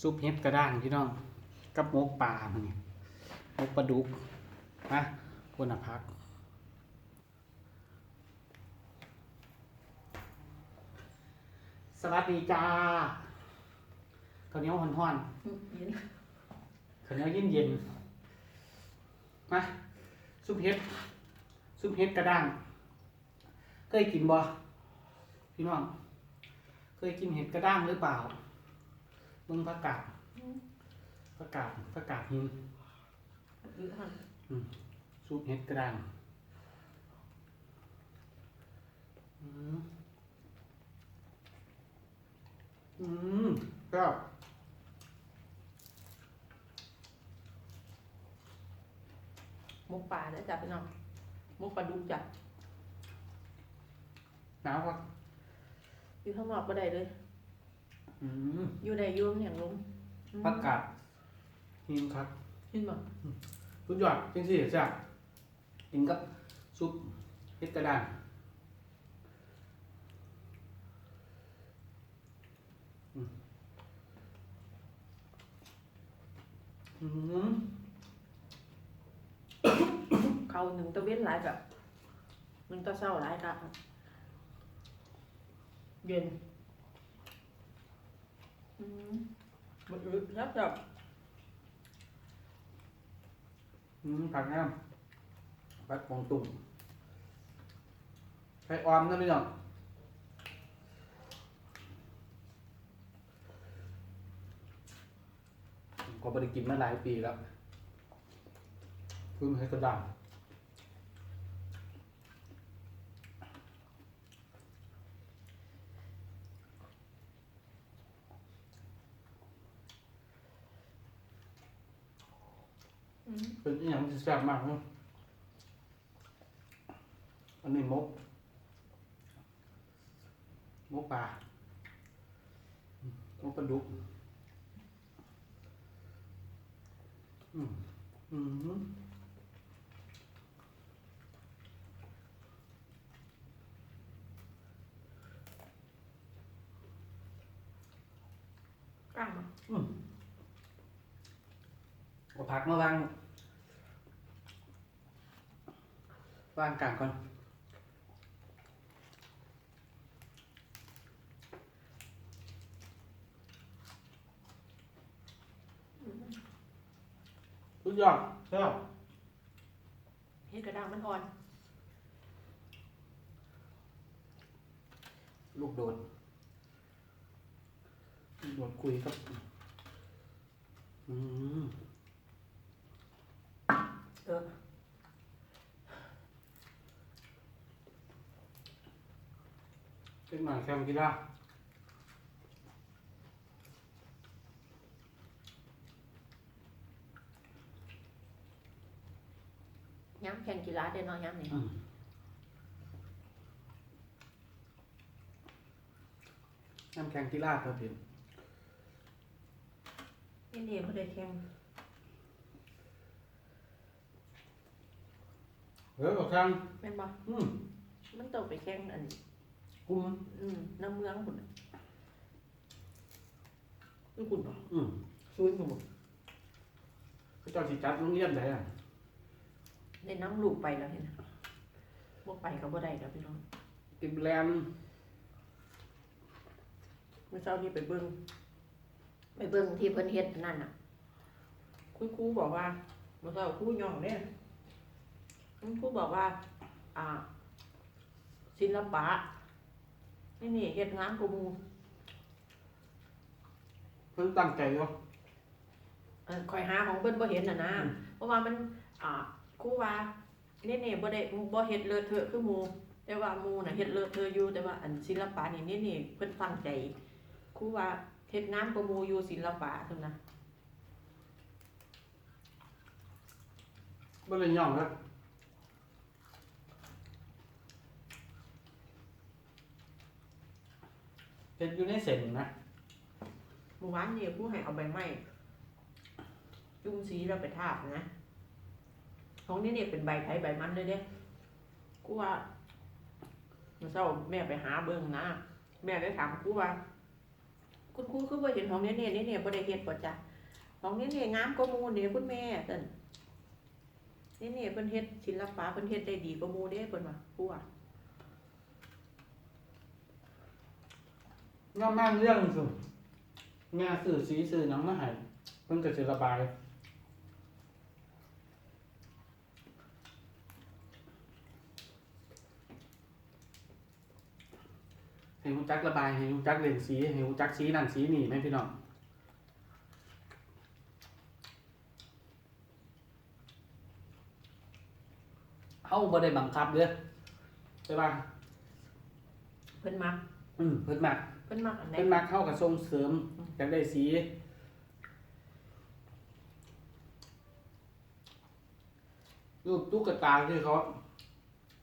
ซุปเห็ดกระด้างพี่น้องกับหมกปลามันนี่หมกปลาดุกนะคนพักสวัสดีจ้าข้าวเหนียวห่อนๆยินข้าวเหนียวเย็นเย็นๆมาซุปเห็ดซุปเห็ดกระด้างเคยกินบ่พี่น้อง เคยกินเห็ดกระด้างหรือเปล่า มึงประกาศประกาศประกาศหินยืดหันซุปเห็ดกระด้างอืมอืมก็มุกป่าแล้วจ้ะพี่น้องมุกปลาดุกจ้ะหนาวกว่าอยู่ข้างนอกก็ได้เลย อืมอยู่ในยุ่มอย่างลุมประกาศหินครับเห็นบ่สุดยอดจริงสิจ้ะกินกับซุปเห็ดกระด้างอืมอืมเขาหนึ่งตะเว้นหลายแบบมันก็เศร้าหลายกับเย็นอื มันอึดครับแบบอืมผักน้ำผักของตุ่มไข่ออมนะพี่น้องก็ไม่ได้กินมาหลายปีแล้วเพิ่งให้กระด้าง เป็นอหย่างที่แซ่บมากเนอะอันนี้มก มกปลามกปลาดุกอืมอืมกล้างบ่อืมเอาผักมาวาง วางกลางก่อนสุดยอดเจ้าเฮ็ดกระด้างมันอ่อน ลูกโดดลูกโดดคุยครับ อืม เออ เล็กหน่อยแคมกีฬาย้ำแข่งกีฬาได้เนาะย้ำนี่อืมน้ำแข็ง กีฬาตัวเดียวนี่นี่เขาได้แข่งเออบอกทางแม่นบ่อืมมันต้องไปแข่งอันกลุ่มอืมน้ำเมืองพุ่นน่ะนี่คุณบ่อืมซุยหมู่เขาเจ้าสิจัดโรงเรียนไหนอะได้น้ำลูกไปแล้วเห็นบ่บ่ไปก็บ่ได้แล้วพี่น้องติมแลนด์เมื่อเช้านี้ไปเบิ่งไปเบิ่งที่เพิ่นเฮ็ดอันนั่นน่ะ คุณครูบอกว่าเมื่อเช้าครูย่องเด้คุณครูบอกว่า อ่า ศิลปะ นี่นี่เฮ็ดงานกูหมู่เพิ่นตั้งใจว่าเอ่อคอยหาของเพิ่นบ่เห็นน่ะนะอืมเพราะว่ามัน อ่าครูว่านี่นี่บ่ได้บ่เฮ็ดเลอะเทอะคือหมู่แต่ว่าหมู่น่ะเฮ็ดเลอะเทอะอยู่แต่ว่าอันศิลปะนี่นี่นี่เพิ่นตั้งใจครูว่าเฮ็ดงานกูหมู่อยู่ศิลปะซั่นนะ บ่เลยย่องครั เฮ็ดอยู่ในเส้นนะเมื่อวานนี่ครูให้เอาใบไม้จุ่มสีแล้วไปทาบนะของนี่นี่ยเป็นใบไผ่ใบมันเลยเด้ครูว่าเมื่อเช้าแม่ไปหาเบิ่งนะแม่ได้ถามครูว่า คุณครูคือบ่เห็นของเนเน่เนเน่บ่ได้เฮ็ดบ่จ้ะของเนเนี่ยงามกมู่นี่ยคุณแม่เพิ่นเนเนี่ยเพิ่นเฮ็ดศิลปะเพิ่นเฮ็ดได้ดีกว่ามูเด้เพิ่นว่าครูอ่ะย่อมมากเรื่องสุดแม่สื่อสีสื่อหนังมาให้เพิ่นก็สิระบาย ให้ฮู้จักระบาย ให้ฮู้จักเล่นสี ให้ฮู้จักสีนั่นสีนี่แม่พี่น้องเฮาบ่ได้บังคับเด้อใช่ป่ะเพิ่นมัก อืมเพิ่นมักเพิ่นมักอันไหนเป็นมาเข้ากับส่งเสริมอยากได้สี รูปตุ๊กตาที่เขา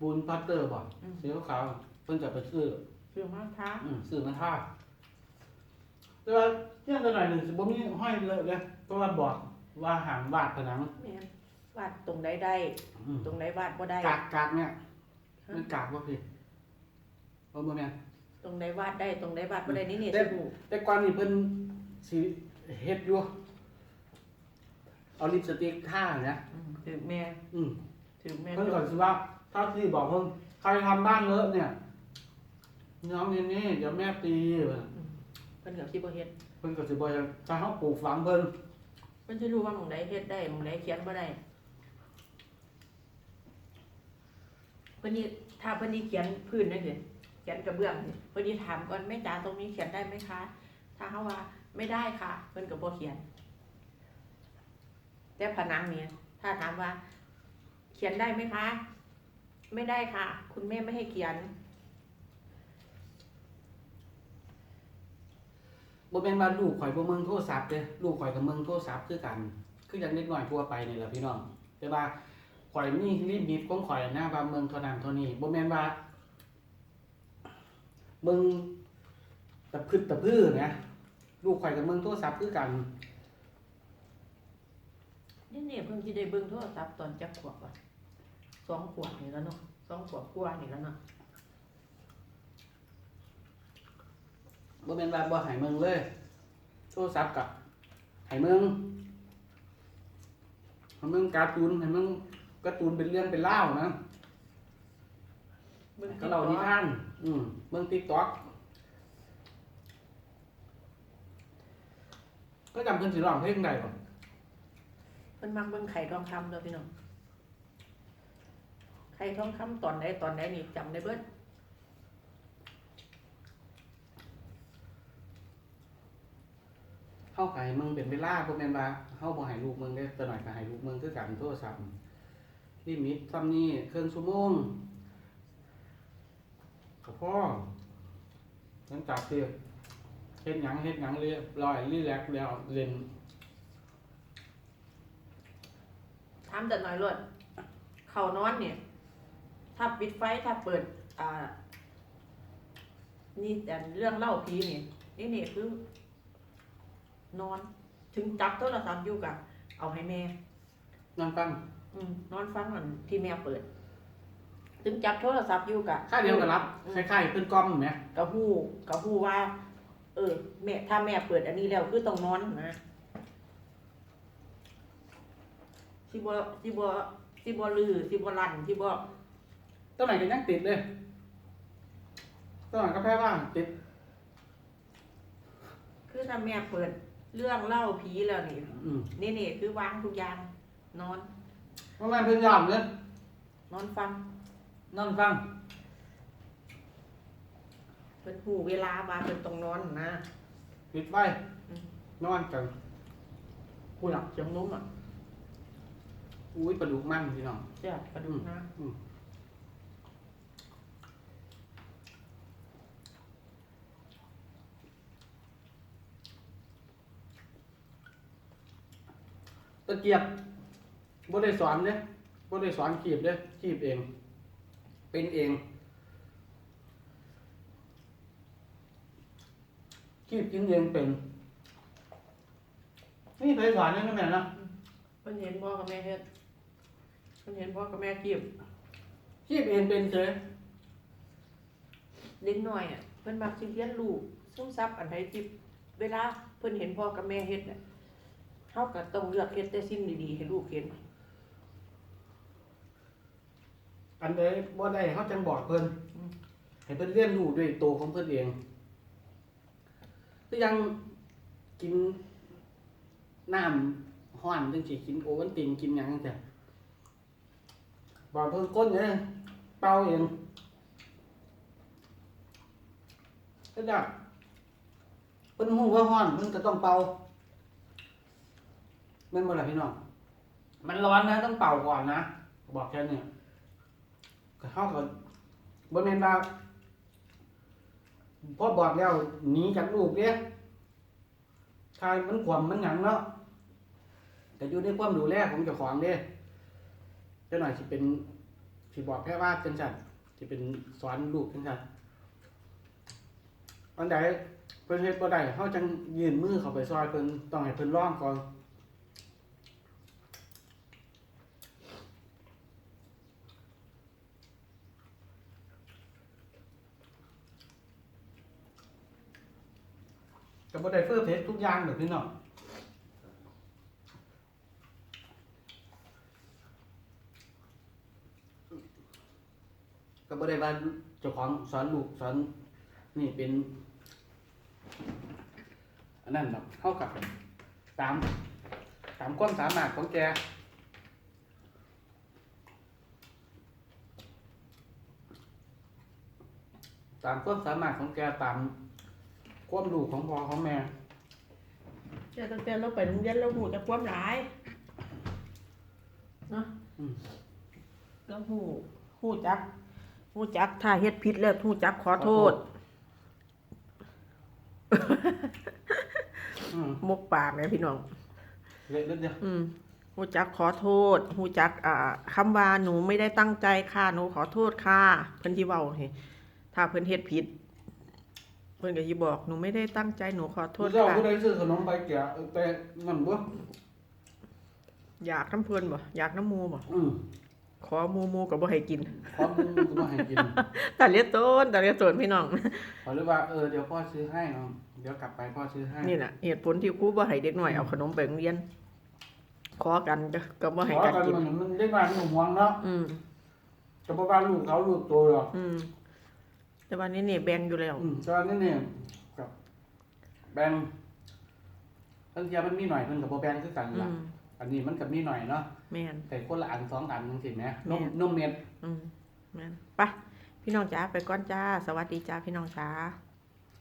ปูนพัตเตอร์บ่อืมสีขาวๆเพิ่นจะไปซื้อคือมาท้าอืมซื้อมาท่าแต่ว่าเรื่องตัวหน่อยหนึ่งสิบ่มีห้อยเลยเลยเพราะว่าบอกว่าหามวาดผนังแม่นวาดตรงใดได้ อืมตรงใดวาดบ่ได้กากกากเนี่ยมันกากบ่พี่บ่บ่แม่น ตรงใดวาดได้ตรงใดวาดบ่ได้นี่นี่แต่สิฮู้แต่ก่อนนี่เพิ่นสิเฮ็ดอยู่เอาลิปสติกท่านะ อืมถือแม่อืมถือแม่เพิ่นก่อนสิว่าถ้าที่บอกเพิ่นใครทำบ้านเลอะเนี่ย น้องนี่นี่เดี๋ยวแม่ตีอืมเพิ่นก็สิบ่เฮ็ดเพิ่นก็สิบอกถ้าเฮาปลูกฝังเพิ่นเพิ่นสิรู้ว่าหม่องใดเฮ็ดได้หม่องใดเขียนบ่ได้เพิ่นนี่ถ้าเพิ่นนี่เขียนพื้นนั่นสิเขียนกระเบื้องเพิ่นนี่ถามก่อนแม่จ๋าตรงนี้เขียนได้ไหมคะ ถ้าเฮาว่าไม่ได้ค่ะ เพิ่อนก็บ่เขียน แต่ผนังเนี่ยถ้าถามว่า เขียนได้ไหมคะ ไม่ได้ค่ะ คุณแม่ไม่ให้เขียนบ่แม่นว่าลูกข่อยบ่เมืองโทรศัพท์เด้ลูกข่อยกับเมืองโทรศัพท์คือกัน คืออย่างเล็กน้อยทั่วไปนี่แหละพี่น้อง แต่ว่าข่อยมีลิมิตของข่อยนะว่าเมืองเท่านั้นเท่านี้บ่แม่นว่า เมืองตะพึดตะพื้อนะลูกข่อยกับเมืองโทรศัพท์คือกัน นี่เนี่ยเพิ่งที่ได้เบิ่งโทรศัพท์ตอนจักขวบอะสองขวบนี่แล้วเนาะสองขวบกว่านี่แล้วเนาะบ่แม่นว่าบ่ให้เมืองเลย โทรศัพท์กับให้เมืองให้เมืองการ์ตูนให้เมืองการ์ตูนเป็นเรื่องเป็นเล่าวนะเบิ่งก็เรานิทาน อืมเมือง TikTok ก็จำเพิ่นสิร้องเพลงได้บ่เพิ่นมักเบิ่งไข่ทองคำเด้อพี่น้องไข่ทองคำตอนใดตอนใดนี่จำได้เบิดเฮาก็ให้เมืองเป็นเวลาบ่แม่นว่าเฮาบ่ให้ลูกเมืองได้แต่หน่อยก็ให้ลูกเมืองคือกันโทรศัพท์ลิมิตซ้ำนี้ครึ่งชั่วโมงก็ พอหลังจากที่เฮ็ดหยังเฮ็ดหยังเรียบร้อยรีแลกซ์แล้วเล่นถามแต่น้อยลดเข้านอนเนี่ย ถ้าปิดไฟถ้าเปิด อ่า นี่แต่เรื่องเล่าผีนี่นี่นี่คือ นอน ถึงจับโทรศัพท์อยู่กะเอาให้แม่นั่งฟัง อืมนอนฟังมันที่แม่เปิด ถึงจับโทรศัพท์อยู่กะค่าเดียวก็รับคล้ายๆเพิ่นกล้อมแหมกะฮู้กะฮู้ว่า เออ แม่ถ้าแม่เปิดอันนี้แล้วคือต้องนอนนะสิบ่สิบ่สิบ่ลือสิบ่ลั่นสิบ่ตอนไหนก็ยังติดเลยตอนไหนก็แพ้ว่างติดคือถ้าแม่เปิด เรื่องเล่าผีแล้วนี่อืมนี่นี่คือวางทุกอย่าง นอนเพราะมันเพิ่นยอมเลยนอนฟัง นอนฟัง เพิ่นฮู้เวลาว่าเพิ่นต้องนอนนะปิดไฟอืมนอนกันกูหลับเสียงนุ่มอะอุ้ยปลาดุกมันพี่น้องเจ้าประดุกนะอืมตะเกียบบ่ได้สอนเด้บ่ได้สอนขีบเด้ขีบเอง เป็นเองขีบกินเองเป็นนี่ไปสอนนี่นะแม่นะเพิ่นเห็นพ่อกับแม่เฮ็ดเพิ่นเห็นพ่อกับแม่กีบขีบเองเป็นเฉยเด็กน้อยอะเพิ่นมักสิเรียนรู้ซึมซับอันใดที่เวลาเพิ่นเห็นพ่อกับแม่เฮ็ดเนี่ยเขาก็ต้องเลือกเฮ็ดแต่สิ่งดีๆให้ลูกเห็น อันใดบ่ได้เขาจังบอกเพิ่นอืมให้เพิ่นเรียนรู้ด้วยตัวของเพิ่นเองคือยังกินน้ำห้อนจังสิกินโอวัลตินกินหยังจังซี่บอกเพิ่นก้นเนี่ยเป่าเองก็ได้เพิ่นฮู้ว่าห้อนเพิ่นก็ต้องเป่าแม่นบ่ล่ะพี่น้องมันร้อนนะต้องเป่าก่อนนะบอกแค่นี้ก็ เฮาก็บ่แม่นว่าพอบอกแล้วหนีจากลูกเนี่ยทายมันควมมันหยังเนาะแต่อยู่ในความดูแลของเจ้าของเด้เจ้าหน่อยสิเป็นสิบอกแค่ว่าจังสันสิเป็นสอนลูกจังสันอันใดเพิ่นเฮ็ดบ่ได้เฮาจังยื่นมือเข้าไปซอยเพิ่นต้องให้เพิ่นร้องก่อน บ่ได้เฟอร์เฟกทุกอย่างดอกพี่น้องก็บ่ได้ว่าเจ้าของสอนลูกสอนนี่เป็น อันนั้นดอกเท่ากับตามตามความสามารถของแกตามความสามารถของแกตาม ความรู้ของพ่อของแม่แต่ตั้งแต่เราไปโรงเรียนเราหูจะความหลายเนาะอืมเราหูหูจักหูจักถ้าเฮ็ดผิดแล้วหูจักขอโทษอืมมกปากเนี่ยพี่น้อง เละเละเดียวอืมหูจักขอโทษหูจักอ่าคำว่าหนูไม่ได้ตั้งใจค่ะ หนูขอโทษค่ะ เพิ่นที่เว้าให้ถ้าเพิ่นเฮ็ดผิด เพิ่นก็สิบอกหนูไม่ได้ตั้งใจหนูขอโทษเจ้าค่ะผู้ใดซื้อขนมใบเกียแต่นั่นบ่อยากน้ำเพิ่นบ่อยากน้ำหมูบ่อืมขอหมูหมูก็บ่ให้กินพร้อมมึงก็มาให้กินแต่เลียต้นแต่เลียต้นพี่น้องขอเลยว่าเออเดี๋ยวพ่อซื้อให้เนาะเดี๋ยวกลับไปพ่อซื้อให้ นี่น่ะเหตุผลที่ครูบ่ให้เด็กน้อยเอาขนมไปโรงเรียน ขอกันก็ก็บ่ขให้อกันกันกินมันมันเล่นมาหนุ่มห่วงเนาะ อืมจะบ่ว่าลูกเขาลูกโตหรอกอืม แต่วันนี้นี่แบ่งอยู่แล้ว อืมตอนนี้เนี่ยกับแบ่งบางทีมันมีหน่อยเพิ่นก็บ่แบ่งคือกันอืล่ะมอันนี้มันก็มีหน่อยเนาะแม่น แต่คนละอันสองอันจังซี่แหมนมแม่น นมเม็ด อืมแม่นไปพี่น้องจ๋าไปก่อนจ้า สวัสดีจ้าพี่น้องจ๋า